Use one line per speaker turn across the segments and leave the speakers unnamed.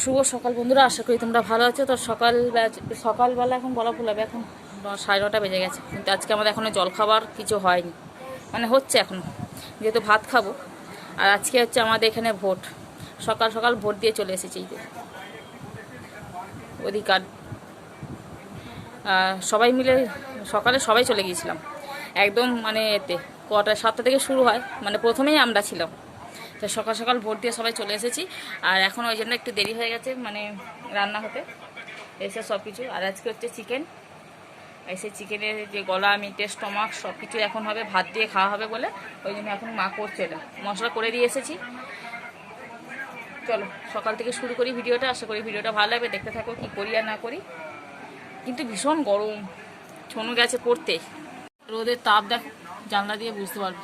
শুভ সকাল বন্ধুরা, আশা করি তোমরা ভালো আছো। তো সকাল সকালবেলা এখন বলা ভুল হবে, এখন সাড়ে নটা বেজে গেছে। কিন্তু আজকে আমাদের এখনও জলখাবার কিছু হয়নি। মানে হচ্ছে এখন, যেহেতু ভাত খাব। আর আজকে হচ্ছে আমাদের এখানে ভোট। সকাল সকাল ভোট দিয়ে চলে এসেছি এই অধিকার সবাই মিলে সকালে সবাই চলে গিয়েছিলাম। একদম মানে এতে, কটা সাতটা থেকে শুরু হয়। মানে প্রথমেই আমরা ছিলাম। তো সকাল সকাল ভোট দিয়ে সবাই চলে এসেছি। আর এখন ওই জন্য একটু দেরি হয়ে গেছে মানে রান্না হতে। এসে সব কিছু আর আজকে হচ্ছে চিকেন এসে চিকেনের যে গলা মিটের স্টমাক সব কিছু এখন হবে, ভাত দিয়ে খাওয়া হবে বলে। ওই জন্য এখন মা করছে এটা। মশলা করে দিয়ে এসেছি। চলো, সকাল থেকে শুরু করি ভিডিওটা। আশা করি ভিডিওটা ভালো লাগবে। দেখতে থাকো কি করি আর না করি। কিন্তু ভীষণ গরম। ছনু গেছে পড়তে। রোদের তাপ দেখো, জানলা দিয়ে বুঝতে পারবে।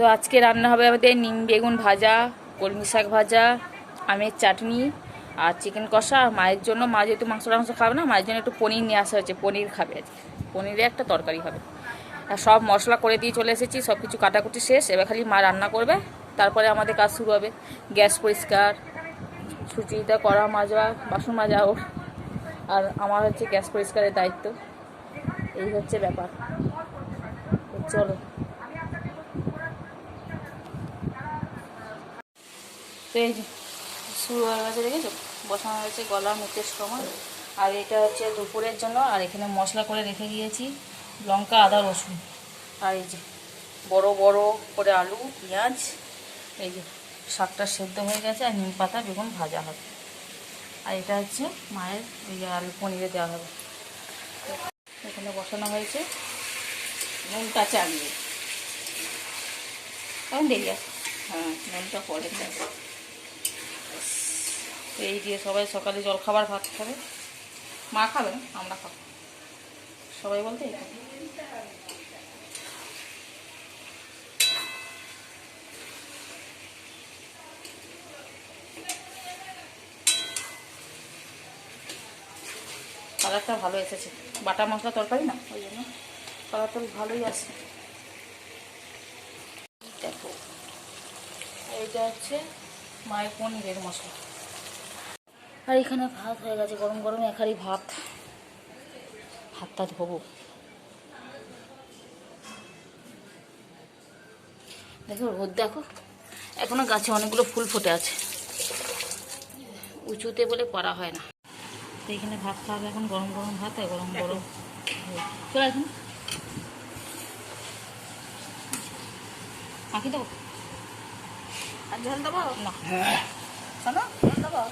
তো আজকে রান্না হবে আমাদের নিম বেগুন ভাজা, কলমি শাক ভাজা, আমের চাটনি আর চিকেন কষা। মায়ের জন্য, মা যেহেতু মাংস টাংস খাবে না, মায়ের জন্য একটু পনির নিয়ে আসা হয়েছে। পনির খাবে আজকে। পনিরে একটা তরকারি হবে। আর সব মশলা করে দিয়ে চলে এসেছি সব কিছু কাটাকুটি শেষ। এবার খালি মা রান্না করবে, তারপরে আমাদের কাজ শুরু হবে। গ্যাস পরিষ্কার, সুচিটা কড়া মাজা, বাসন মাজা ওর আর আমার হচ্ছে গ্যাস পরিষ্কারের দায়িত্ব। এই হচ্ছে ব্যাপার। চলো। তো এই যে, শুরু হয়ে গেছে, দেখেছ? বসানো হয়েছে গলা মুখের সময়। আর এটা হচ্ছে দুপুরের জন্য, আর এখানে মশলা করে রেখে দিয়েছি লঙ্কা, আদা, রসুন। আর এই যে, বড় বড় করে আলু, পেঁয়াজ, এই যে, শাকটা সেদ্ধ হয়ে গেছে, আর নিম পাতা, বেগুন ভাজা হবে। আর এটা হচ্ছে মায়ের ওই আলু পনিরে দেওয়া হবে। এখানে বসানো হয়েছে নুনটা চালিয়ে। এখন দেরি আছে। হ্যাঁ নুনটা পরে চালিয়ে। এই দিয়ে সবাই সকালে জলখাবার ভাত খাবে। মা খাবে না আমরা খাব। সবাই বলতে কালারটা ভালো এসেছে। বাটা মশলা তরকারি না? ওই জন্য কালারটা ভালোই আছে। দেখো, এইটা হচ্ছে মায়ের পনিরের মশলা। আর এখানে ভাত হয়ে গেছে গরম গরম একারি ভাত। হাতটা ধোবো। দেখো রোদ দেখো। এখনও গাছে অনেকগুলো ফুল ফুটে আছে। উঁচুতে বলে পারা হয় না। তো এখানে ভাত খাওয়াবে এখন গরম গরম ভাত হয় গরম গরম চলে এখন মাখি দেবো আর জল দেবো? না। শোনো জল দেবো?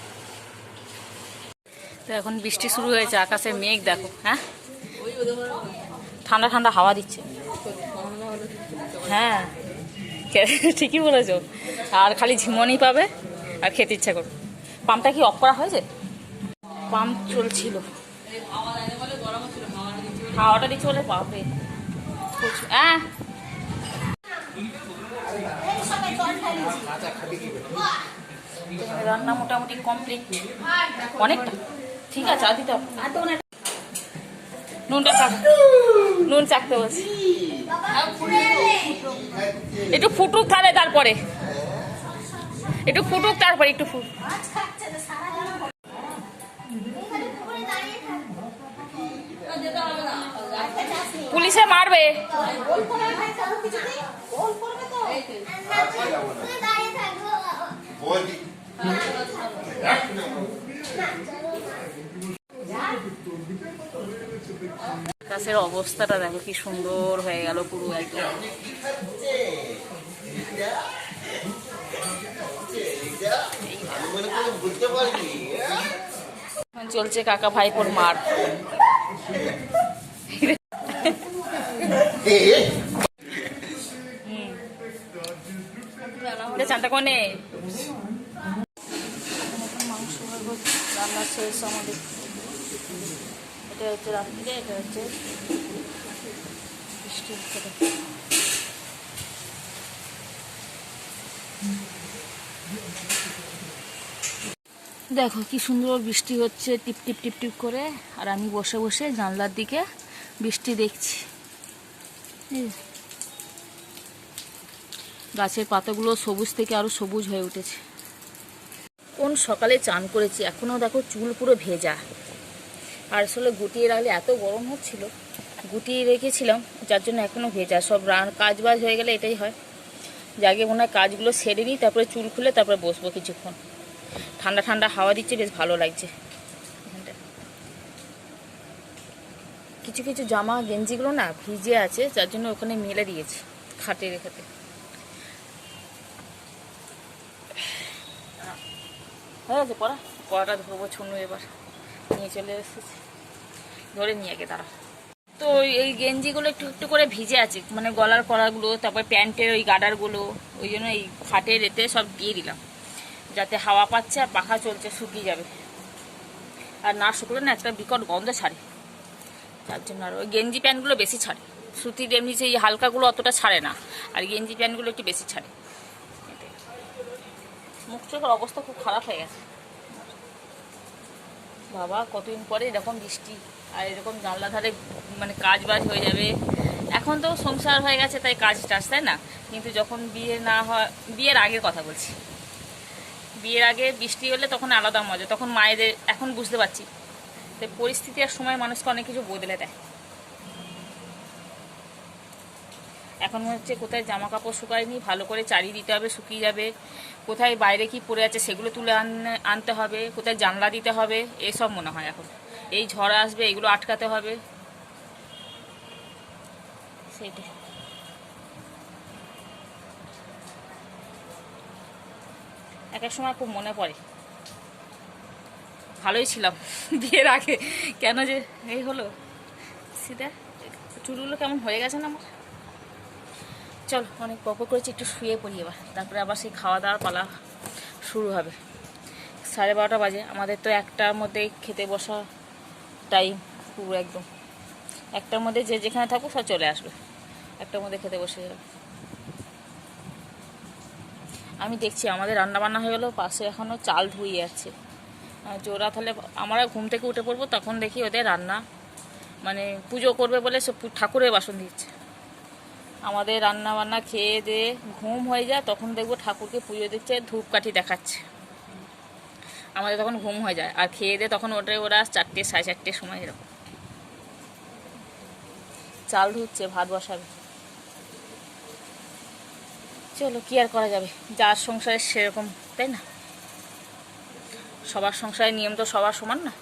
তো এখন বৃষ্টি শুরু হয়েছে, আকাশে মেঘ দেখো হ্যাঁ? ঠান্ডা ঠান্ডা হাওয়া দিচ্ছে। হ্যাঁ ঠিকই বলেছ। আর খালি ঝিমনি পাবে আর খেতে ইচ্ছা করবে। পাম্পটা কি অফ করা হয়েছে? পাম্প চলছিল। হাওয়াটা দিচ্ছে বলে পাবে হ্যাঁ। রান্না মোটামুটি কমপ্লিট অনেকটা। ঠিক আছে আর দিতে নুনটা চাক নুন চাকতে বলছি। একটু ফুটুক তাহলে তারপরে। একটু ফুটুক তারপরে, একটু ফুট। পুলিশে মারবে। আকাশের অবস্থাটা দেখো, কি সুন্দর হয়ে গেল পুরো একদম। চলছে কাকা ভাইপোর মার। চানটা কোনে রান্না শেষ আমাদের। এটা হচ্ছে রাত্রিরে এটা হচ্ছে বৃষ্টি হচ্ছে দেখো। কি সুন্দর বৃষ্টি হচ্ছে, টিপ টিপ টিপ টিপ করে। আর আমি বসে বসে জানলার দিকে বৃষ্টি দেখছি। গাছের পাতাগুলো সবুজ থেকে আরও সবুজ হয়ে উঠেছে। কোন সকালে চান করেছি এখনও দেখো চুল পুরো ভেজা। আর আসলে গুটিয়ে রাখলে এত গরম হচ্ছিল, গুটিয়ে রেখেছিলাম, যার জন্য এখনও ভেজা। সব রান কাজ বাজ হয়ে গেলে এটাই হয়। জাগে মনে হয় কাজগুলো সেরে নিই, তারপরে চুল খুলে তারপরে বসবো কিছুক্ষণ। ঠান্ডা ঠান্ডা হাওয়া দিচ্ছে, বেশ ভালো লাগছে। কিছু কিছু জামা গেঞ্জিগুলো না ভিজে আছে, যার জন্য ওখানে মেলে দিয়েছি, খাটে রেখেতে। হয়ে গেছে, পড়া? পড়াটা ধরবো ছুনু এবার। নিয়ে চলে এসেছি। ধরে নিয়ে গে তারা তো এই গেঞ্জিগুলো একটু একটু করে ভিজে আছে মানে গলার কড়াগুলো, তারপর প্যান্টের ওই গার্ডারগুলো ওই জন্য এই খাটের এতে সব দিয়ে দিলাম। যাতে হাওয়া পাচ্ছে আর পাখা চলছে, শুকিয়ে যাবে। আর না শুকলে না একটা বিকট গন্ধ ছাড়ে। তার জন্য আর ওই গেঞ্জি প্যান্টগুলো বেশি ছাড়ে। সুতির এমনি সেই হালকাগুলো অতটা ছাড়ে না, আর গেঞ্জি প্যান্টগুলো একটু বেশি ছাড়ে। মুখ চোখের অবস্থা খুব খারাপ হয়ে গেছে। বাবা, কতদিন পরে এরকম বৃষ্টি, আর এরকম জানলা ধারে মানে কাজ বাজ হয়ে যাবে। এখন তো সংসার হয়ে গেছে, তাই কাজ টাজ, তাই না? কিন্তু যখন বিয়ে না হয়, বিয়ের আগের কথা বলছি। বিয়ের আগে বৃষ্টি হলে তখন আলাদা মজা, তখন মায়েদের, এখন বুঝতে পারছি। তাই পরিস্থিতি আর সময় মানুষকে অনেক কিছু বদলে দেয়। এখন মনে হচ্ছে কোথায় জামা কাপড় শুকায়নি, ভালো করে চারি দিতে হবে, শুকিয়ে যাবে। কোথায় বাইরে কি পড়ে আছে সেগুলো তুলে আন- আনতে হবে, কোথায় জানলা দিতে হবে, এসব মনে হয় এখন। এই ঝড় আসবে, এগুলো আটকাতে হবে। সেইটাই। এক এক সময় খুব মনে পড়ে। ভালোই ছিলাম বিয়ের আগে। কেন যে এই হলো? সিধা, চুলগুলো কেমন হয়ে গেছে না আমার? চল, অনেক গল্প করেছি, একটু শুয়ে পড়ি এবার। তারপরে আবার সেই খাওয়া দাওয়ার পালা শুরু হবে। সাড়ে বারোটা বাজে, আমাদের তো একটার মধ্যে খেতে বসা টাইম পুরো একদম। একটার মধ্যে যে যেখানে থাকুক সব চলে আসবে। একটার মধ্যে খেতে বসে যাবে। আমি দেখছি আমাদের রান্না বান্না হয়ে গেলেও পাশে এখনও চাল ধুয়ে যাচ্ছে জোরা তাহলে আমরা ঘুম থেকে উঠে পড়ব, তখন দেখি ওদের রান্না মানে পুজো করবে বলে সব ঠাকুরের বাসন দিচ্ছে। আমাদের রান্না বান্না খেয়ে দিয়ে ঘুম হয়ে যায়, তখন দেখব ঠাকুরকে পুজো দিচ্ছে, ধূপকাঠি দেখাচ্ছে। আমাদের তখন ঘুম হয়ে যায়, আর খেয়ে দিয়ে তখন ওটাই ওরা চারটে, সাড়ে চারটের সময় এরকম। চাল ধুচ্ছে, ভাত বসাবে। চলো, কি আর করা যাবে? যার সংসারে সেরকম, তাই না? সবার সংসারের নিয়ম তো সবার সমান না?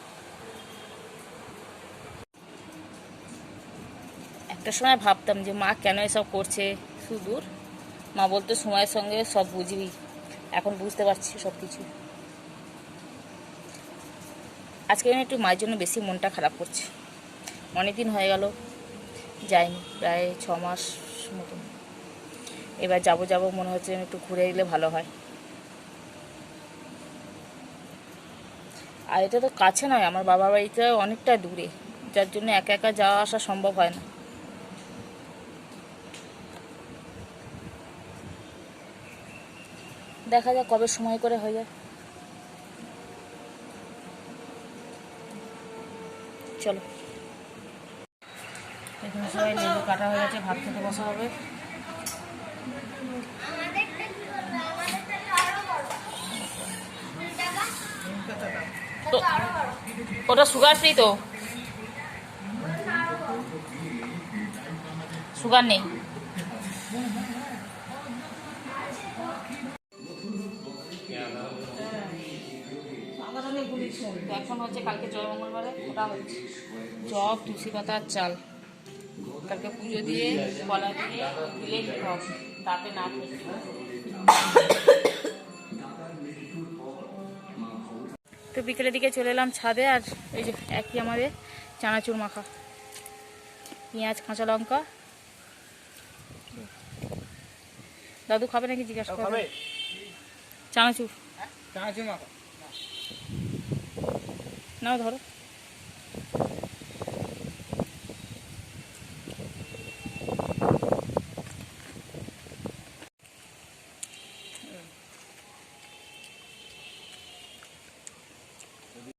একটা সময় ভাবতাম যে মা কেন এসব করছে? সুদূর। মা বলতো, সময়ের সঙ্গে সব বুঝবি। এখন বুঝতে পারছি সব কিছু আজকে আমি একটু মায়ের জন্য বেশি মনটা খারাপ করছে। অনেক দিন হয়ে গেল যাইনি প্রায় ছ মাস মতন। এবার যাব যাব মনে হচ্ছে একটু ঘুরে এলে ভালো হয়। আর এটা তো কাছে নয়, আমার বাবার বাড়িতে অনেকটা দূরে। যার জন্য একা একা যাওয়া আসা সম্ভব হয় না। দেখা যাক কবে সময় করে হয়ে যায়। চলো। এখানে সবাই লেবু কাটা হয়ে গেছে, ভাত খেতে বসা হবে। তো, ওটা সুগার ফ্রি তো? সুগার নেই। এখন হচ্ছে কালকে জয় মঙ্গলবারে ওটা হচ্ছে। জব তুলসী পাতা চাল। কালকে পুজো দিয়ে কলা দিয়ে হবে। তাতে না তো বিকেলের দিকে চলে এলাম ছাদে আর এই যে একই আমাদের চানাচুর মাখা। পেঁয়াজ কাঁচা লঙ্কা। দাদু খাবে নাকি জিজ্ঞাসা করবে চানাচুর। নাও ধরো।